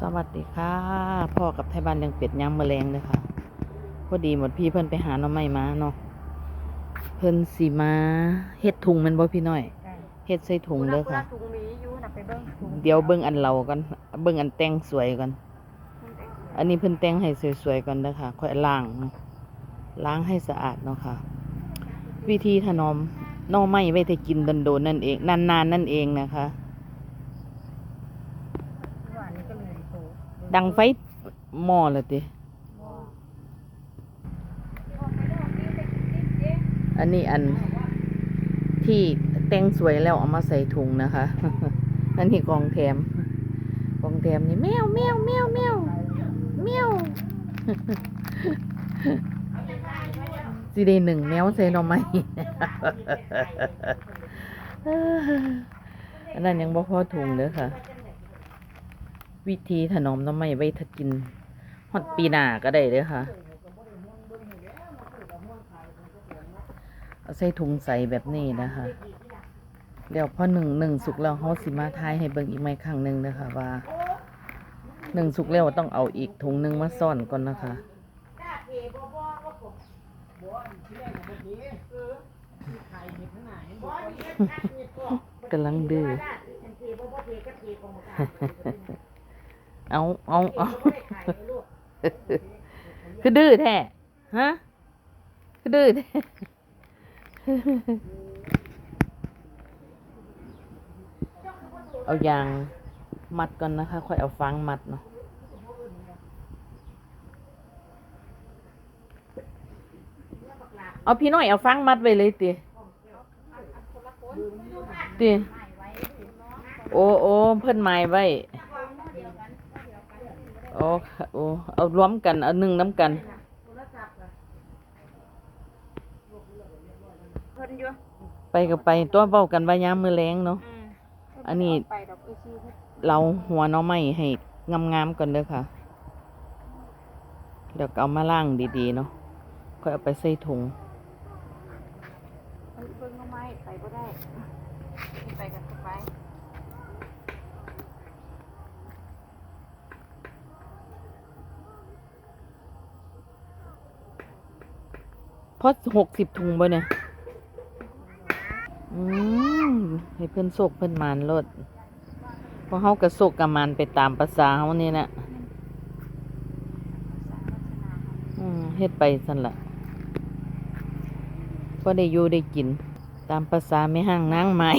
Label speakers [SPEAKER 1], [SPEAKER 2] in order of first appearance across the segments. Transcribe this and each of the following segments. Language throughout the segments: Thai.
[SPEAKER 1] สวัสดีค่ะ พ่อกับไทยบ้านเลี้ยงเป็ดย่างแมลงเลยค่ะ พอดีหมดพี่เพิ่นไปหาหน้องไม้มาเนาะเพิ่นสีมาเฮ็ดถุงแมันบ่พี่น้อยเฮ็ดใส่ถุงเด้อค่ะ
[SPEAKER 2] ถุงหมีอยู่น่ะไปเบิ่งถุง
[SPEAKER 1] เดี๋ยวเบิ่งอันเราก่อนเบิ่งอันแต่งสวยก่อนอันนี้เพิ่นแต่งให้สวยๆก่อนเด้อค่ะ ค่อยล้างเนาะล้างให้สะอาดเนาะค่ะ วิธีถนอมหน่อไม้ไว้แต่กินโดนๆนั่นเองนานๆนั่นเองนะคะ
[SPEAKER 2] ว่านี่ก็เลยโต
[SPEAKER 1] ดังไฟหม้อเลยติอันนี้อันที่แต่งสวยแล้วเอามาใส่ถุงนะคะ อันนี้กองแถม กองแถมนี่แมวแมวแมวแมวแมวสิได้หนึ่งแมวใส่นอไม้อันนั้นยังบ่พอถุงเด้อค่ะ วิธีถนอมน้ำไม้ไว้ถ้ากินฮอดปีหน้าก็ได้เด้อค่ะ เอาใส่ถุงใส่แบบนี้นะคะ เดี๋ยวพอหนึ่งหนึ่งสุกแล้วเขาสิมาทายให้เบิ่งอีกไหมครั้งหนึ่งนะคะว่าหนึ่งสุกแล้วต้องเอาอีกถุงหนึ่งมาซ่อนก่อนนะคะกำลังดื้อ เอาเอาเอาคือดื้อแท้ฮะคือดื้อแท้เอายางมัดก่อนนะคะ ค่อยเอาฟางมัดเนาะเอาพี่น้อยเอาฟางมัดไว้เลยติติโอ้โอ้เพิ่นหมายไว้โอ้ค่ะโอ้เอารวมกัน เอาหนึ่งน้ำกัน
[SPEAKER 2] เพิ่นอยู่
[SPEAKER 1] ไปกับไปตัวเบ้ากันว่ายามมือแรงเนาะ
[SPEAKER 2] อืม
[SPEAKER 1] อันนี้
[SPEAKER 2] ไปดอกเอซี
[SPEAKER 1] เราหัวหน้อไม้ให้งามๆก่อนเด้อค่ะ เดี๋ยวก็เอามาล่างดีๆเนาะค่อยเอาไปใส่ถุง
[SPEAKER 2] เบิ่งเอาไม้ไปบ่ได้ไปกันไป
[SPEAKER 1] เพราะหกสิบถุงบ่เนี่ย อืมให้เพิ่อนโศกเพิ่อนมานรถเพราะเฮากระโศกกะมานไปตามภาษาเฮานี่นะอืมเฮ็ดไปสั่นละก็ได้อยู่ได้กิน ตามภาษาไม่ห่างนางไม้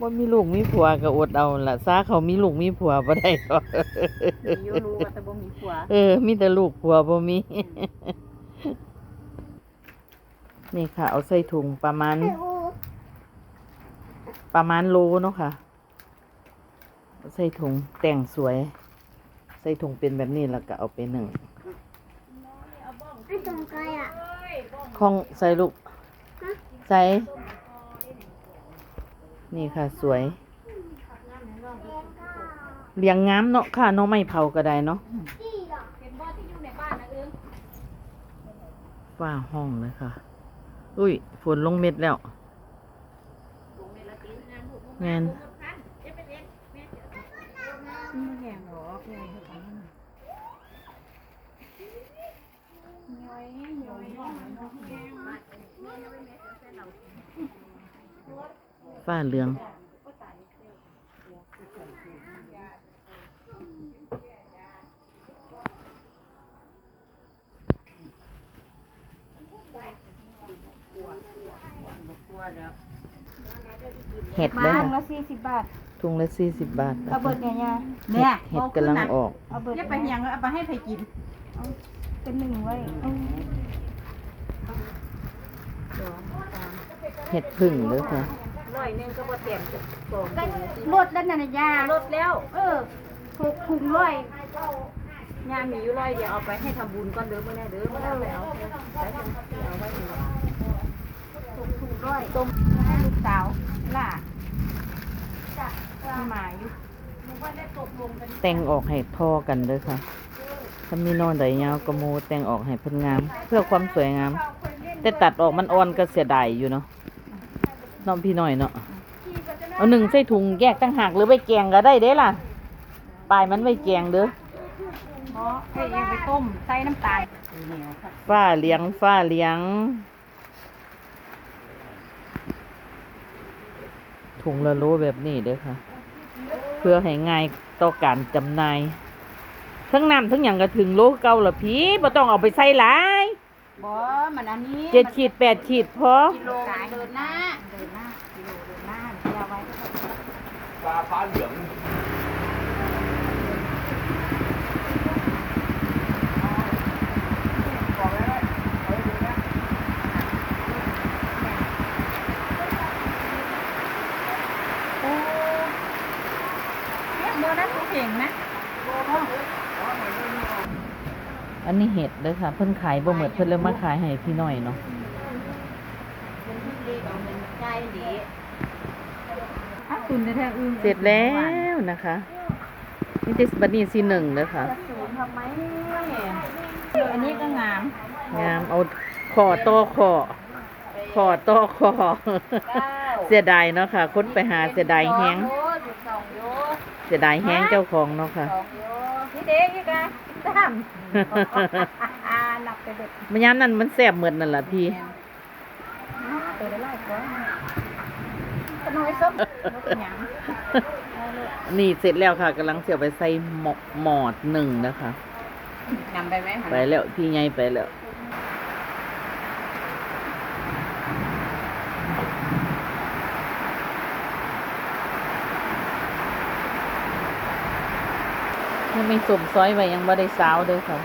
[SPEAKER 1] ว่ามีลูกมีผัวก็อดเอาล่ะซาเขามีลูกมีผัวบ่ได้หรอก
[SPEAKER 2] มีอยู่รู้ว่าแต่บ่มีผัว
[SPEAKER 1] เออ มีแต่ลูกผัวบ่มี นี่ค่ะ เอาใส่ถุงประมาณ ประมาณโลเนาะค่ะเอาใส่ถุงแต่งสวย ใส่ถุงเป็นแบบนี้แล้วก็เอาไปหนึ่ง
[SPEAKER 3] ไอ้ตรงไกลอะ
[SPEAKER 1] ของใส่ลูกใส่ นี่ค่ะ สวย เลี้ยงงามเนาะค่ะน้องไม่เผาก็ได้เนาะฝ้าห้องเลยค่ะ อุ้ยฝนลงเม็ดแล้วแงน
[SPEAKER 2] ไม่แห้งหรอกแห้งเท่ากันย้อยย้อย
[SPEAKER 1] ฝ้าเหลือง เห็ด
[SPEAKER 2] มา
[SPEAKER 1] เด้อ
[SPEAKER 2] ถุง
[SPEAKER 1] ค่ะ
[SPEAKER 2] ละ40บาท
[SPEAKER 1] ถุงละสี่สิบบาทนะ
[SPEAKER 2] เอาเบิ
[SPEAKER 1] คะ
[SPEAKER 2] ดไงยา
[SPEAKER 1] เห็ดเห็ดกำลังออก
[SPEAKER 2] เอาเบิด
[SPEAKER 4] อย่าไปเหียงเอาไปให้ใครกิน
[SPEAKER 2] เป็นหนึ่งไว้เอา
[SPEAKER 1] เห็ดพึ่งเด้อค่ะ
[SPEAKER 4] ร้อยหนึงก็บ่เต็มจะสอง
[SPEAKER 2] ก็ลดแล้วน่ะนะยา
[SPEAKER 4] ลดแล้ว
[SPEAKER 2] เออถูกถุงร้อย
[SPEAKER 4] ยามีอยู่ร้อยเดียวเอาไปให้ทำบุญก่อนเด้อมื้อนี้เด้อมื้อนี้ไปเอาไปเอาไว้อีก
[SPEAKER 2] ถูกถุงร้อยต้มให้ลูกสาวล่ะมีหมาอยู่
[SPEAKER 1] แต่งออกให้ทอกันเด้อค่ะ ถ้ามีนอนใดยาวกระโมแต่งออกให้เพิ่นงาม เพื่อความสวยงาม แต่ตัดออกมันอ่อนก็เสียดายอยู่เนาะ
[SPEAKER 2] ม
[SPEAKER 1] น้องพี่น้อยเนาะเอาหนึ่งใส่ถุงแยกตั้งหากหรือไว้แกงก็ได้เด้ล่ะปลายมันไว้แกงเด้อ
[SPEAKER 4] เพราะให้เองไปต้มใส่น้ำตาลเหนียวครับ
[SPEAKER 1] ฟ้าเลี้ยงฟ้าเลี้ยง ถุงละโลแบบนี้เด้อค่ะ เพื่อให้ง่ายต่อการจำหน่ายทั้งน้ำทั้งอย่างก็ถึงโลเก่าละพี่บ่ต้องเอาไปใส่หลาย
[SPEAKER 4] บ่มันอันนี้
[SPEAKER 1] เจ็ดขีดแปดขีดพอ
[SPEAKER 4] กิโลเดินหน้าเดินหน้ากิโลเดินหน้าเดี๋ยวเอาไว้
[SPEAKER 5] ปลาฟ้าเหลือง
[SPEAKER 4] เนี่ยโบนัสเก่งนะ
[SPEAKER 1] อันนี้เห็ดเด้อค่ะ เพิ่นขายบ่หมดเพิ่นเลยมาขายให้พี่น้อยเนาะ
[SPEAKER 4] ใจดี ถ้าคุณแท้ๆอึ้ง
[SPEAKER 1] เสร็จแล้วนะคะ นี่จะบัดนี้สีหนึ่งเด้อค่ะ
[SPEAKER 4] สูงทำไมอันนี้ก็งาม
[SPEAKER 1] งามเอาขอต่อขอขอต่อขอเสียดายเนาะค่ะ คนไปหาเสียดายแฮง
[SPEAKER 4] โอ้จุดสองโย
[SPEAKER 1] เสียดายแฮงเจ้าของเนาะค่ะ
[SPEAKER 4] สองโยนี่เด็กอีกอะตามอ่านับไปเด็ด
[SPEAKER 1] มันยามนั้นมันแซ่บเหมือนนั่นล่ะพี่
[SPEAKER 4] เปิดได้ไล่ก่อนขนมส้มนกหยัง
[SPEAKER 1] นี่เสร็จแล้วค่ะกำลังเสียไปใส่หมอหมอดหนึ่งนะคะ
[SPEAKER 4] นำไปไหม
[SPEAKER 1] ไปแล้วพี่ใหญ่ไปแล้ว ยังไม่สมซอยไว้ยังบ่ได้สาวเด้อค่ะ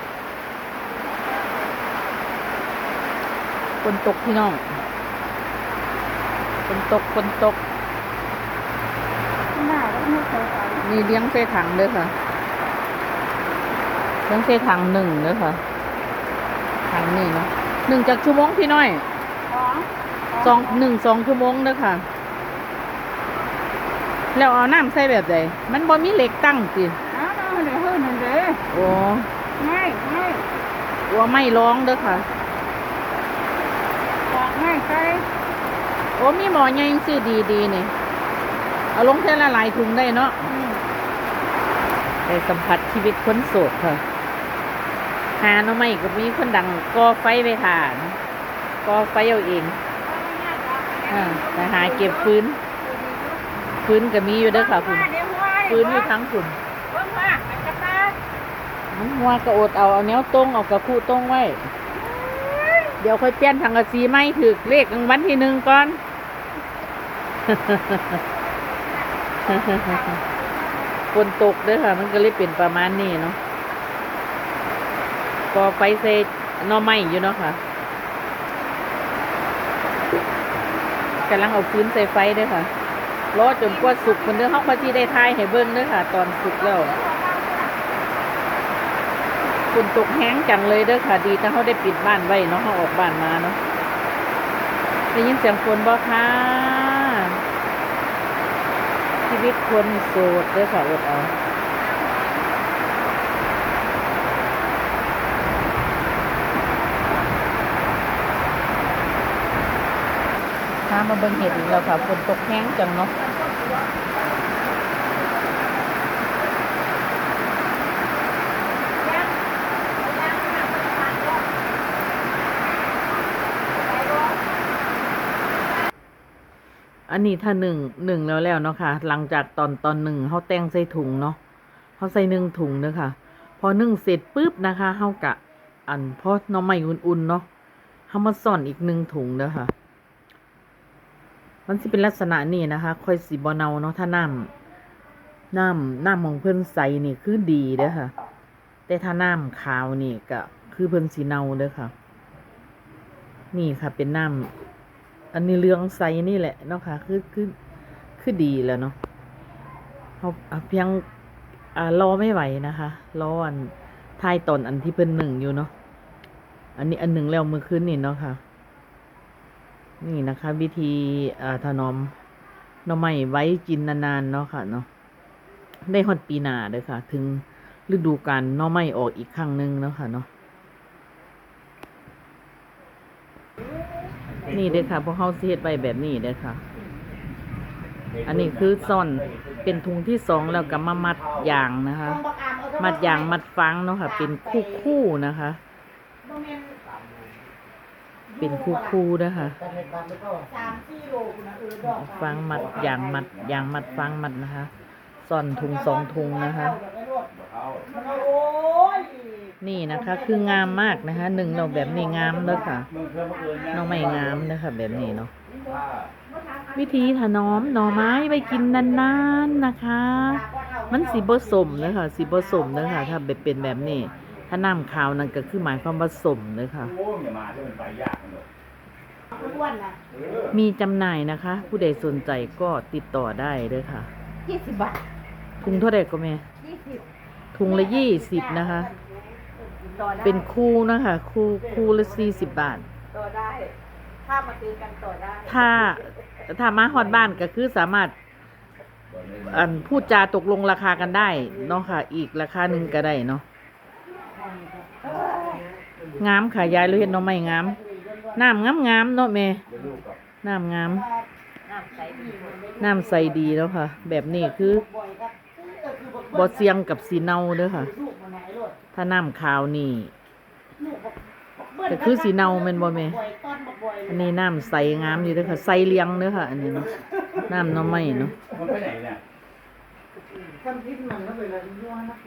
[SPEAKER 1] คนตกพี่น้องคนตกคนตก
[SPEAKER 4] หน้าแล้วไม่เคยไป
[SPEAKER 1] มีเลี้ยงเส้ถังเด้อค่ะ เลี้ยงเส้ถังหนึ่งเด้อค่ะ ถังนี่เนาะหนึ่งจากชั่วโมงพี่น้อย
[SPEAKER 4] ของ
[SPEAKER 1] สองหนึ่งสองชั่วโมงเด้อค่ะ แล้วเอาน้ำใส่แบบใดมันบ่มีเหล็กตั้งสิ
[SPEAKER 4] อ้าวเดี๋ยวเฮ้ยนั่นเด้อ
[SPEAKER 1] โอ้
[SPEAKER 4] ง่ายง่าย
[SPEAKER 1] ว่าไม่ร้องเด้อค่ะ
[SPEAKER 4] บอกง่ายใส่
[SPEAKER 1] โอ้มีหมอใหญ่ซื้อดีดีๆนี่ เอาลงเท่ละลายถุงได้เนาะได้สัมผัสชีวิตคนโสดค่ะหาหน่อไม้ก็มีคนดังก่อไฟไปทานก่อไฟเอาเองอ่าแต่หาเก็บฟื้น ฟื้นก็มีอยู่เด้อค่ะคุณฟื้นอยู่ทั้งคุณ
[SPEAKER 4] เบิ่งว่าจะตา
[SPEAKER 1] มันหัวก็อดเอาเอาแนวตรงเอากระคู่ตรงไว้ เดี๋ยวค่อยเปลี่ยนทางกระสีไม่ถือเลขรางวัลที่หนึ่งก่อน ฝนตกด้อค่ะ มันก็เลยเป็นประมาณนี้เนาะก็ไฟเซนอไม้อยู่เนาะค่ะกำลังเอาพื้นใส่ไฟด้อค่ะรอจนกว่าสุกคนเด้อเขาพอที่ได้ทายให้เบิ่งด้อค่ะ ตอนสุกแล้วฝนตกแห้งจังเลยเด้อค่ะ ดีถ้าเขาได้ปิดบ้านไว้เนาะเขาออกบ้านมาเนาะได้ยินเสียงฝนบ่ค่ะ ชีวิตคนโสดด้อค่ะอดเอาพามาเบิ่งเห็ดอีกแล้วค่ะฝนตกแห้งจังเนาะ อันนี้ถ้าหนึ่งหนึ่งแล้วแล้วเนาะค่ะ หลังจากตอนตอนหนึ่งเขาแต่งใส่ถุงเนาะเขาใส่หนึ่งถุงเด้อค่ะ พอหนึ่งเสร็จปุ๊บนะคะเขากะ อันพอน้องใหม่อุ่นๆเนาะเขามาซ่อนอีกหนึ่งถุงเด้อค่ะ มันสิเป็นลักษณะนี้นะคะค่อยสีบเนาเนาะถ้าน้ำน้ำน้ำของเพิ่นใส่นี่คือดีเด้อค่ะ แต่ถ้าน้ำขาวนี่ก็คือเพิ่นสีเนาเด้อค่ะ นี่ค่ะเป็นน้ำ อันนี้เรืองใสนี่แหละเนาะค่ะคือคือคือดีแล้วเนาะเขาเพียงอ่ารอไม่ไหวนะคะรออันทายตอนอันที่เพิ่นหนึ่งอยู่เนาะอันนี้อันหนึ่งแล้วมือคืนนี่เนาะค่ะ นี่นะคะ วิธีอ่าถนอมหน่อไม้ไว้กินนานๆเนาะค่ะเนาะได้ฮอดปีหนาเด้อค่ะ ถึงฤดูกาลหน่อไม้ออกอีกครั้งหนึ่งเนาะค่ะเนาะ นี่เด้อค่ะพวกเฮาสิเฮ็ดไว้แบบนี้เด้อค่ะ อันนี้คือซ่อนเป็นถุงที่สองแล้วก็มามัดยางนะคะ มัดยางมัดฟังเนาะค่ะ เป็นคู่คู่ๆนะคะ เป็นคู่คู่ๆนะคะ
[SPEAKER 2] สามสี่โลคุณนะเออดอก
[SPEAKER 1] ฟังมัดยางมัดยางมัดฟังมัดนะคะซ่อนถุงสองถุงนะคะ
[SPEAKER 2] โอ้ย
[SPEAKER 1] นี่นะคะคืองามมากนะคะหนึ่งเราแบบนี้งามเลยค่ะ
[SPEAKER 5] มึงเพิ่มเอิญ
[SPEAKER 1] น้องไม่งามนะคะแบบนี้เนาะวิธีถนอมหน่อไม้ไปกินนานๆนะคะ มันสีผสมเลยค่ะสีผสมเลยค่ะถ้าแบบเป็นแบบนี้ ถ้าน้ำขาวนั่นก็คือหมายความว่าสมเลยค่ะ
[SPEAKER 5] โอ้ยอย่ามาที่มันไปยากเลย
[SPEAKER 2] อ้วนนะ
[SPEAKER 5] เออ
[SPEAKER 1] มีจำหน่ายนะคะ ผู้ใดสนใจก็ติดต่อได้เลยค่ะ
[SPEAKER 2] ยี่สิบบาท
[SPEAKER 1] ถุงเท่าไหร่ก็แม่
[SPEAKER 2] ยี่สิบ
[SPEAKER 1] ถุงละยี่สิบนะคะ
[SPEAKER 2] ต่อได้
[SPEAKER 1] เป็นคู่นะคะคู่คู่ละสี่สิบบาท
[SPEAKER 2] ต่อได้ ถ้ามาซื้อกันต่อได้
[SPEAKER 1] ถ้าถ้ามาฮอดบ้านก็คือสามารถ อันพูดจาตกลงราคากันได้เนาะค่ะ อีกราคาหนึ่งก็ได้เนาะงามค่ะยายเราเห็นเนาะไม่งามน้ำงามงามๆเนาะแม่น้ำงาม
[SPEAKER 4] น้ำใสดี
[SPEAKER 1] น้ำใสดีแล้วค่ะ แบบนี้คือ บ่เสียงกับสีเนาเด้อค่ะ ถ้าน้ำขาวนี่แต่คือสีเนาแม่นบ่แม่อันนี้น้ำใสงามอยู่เด้อค่ะ ใสเลี้ยงเด้อค่ะ อันนี้เนาะน้ำน้ำไม้เนาะ
[SPEAKER 5] มันไปไหนเนี่ย